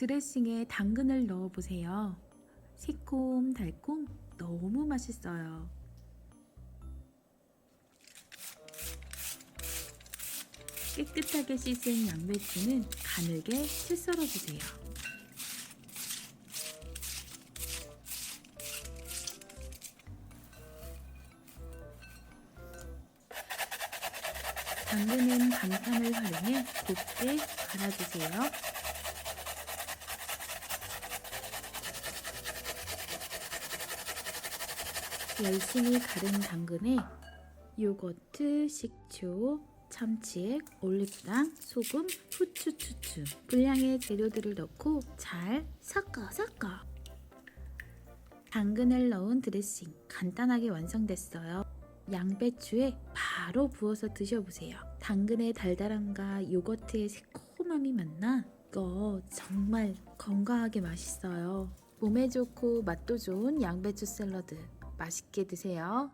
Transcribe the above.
드레싱에 당근을 넣어 보세요. 새콤달콤 너무 맛있어요. 깨끗하게 씻은 양배추는 가늘게 채 썰어 주세요. 당근은 반판을 활용해 곱게 갈아주세요. 열심히 갈은 당근에 요거트, 식초, 참치액, 올리브당, 소금, 후추, 추추 분량의 재료들을 넣고 잘 섞어 섞어 당근을 넣은 드레싱 간단하게 완성됐어요. 양배추에 바로 부어서 드셔보세요. 당근의 달달함과 요거트의 새콤함이 만나 이거 정말 건강하게 맛있어요. 몸에 좋고 맛도 좋은 양배추 샐러드 맛있게 드세요.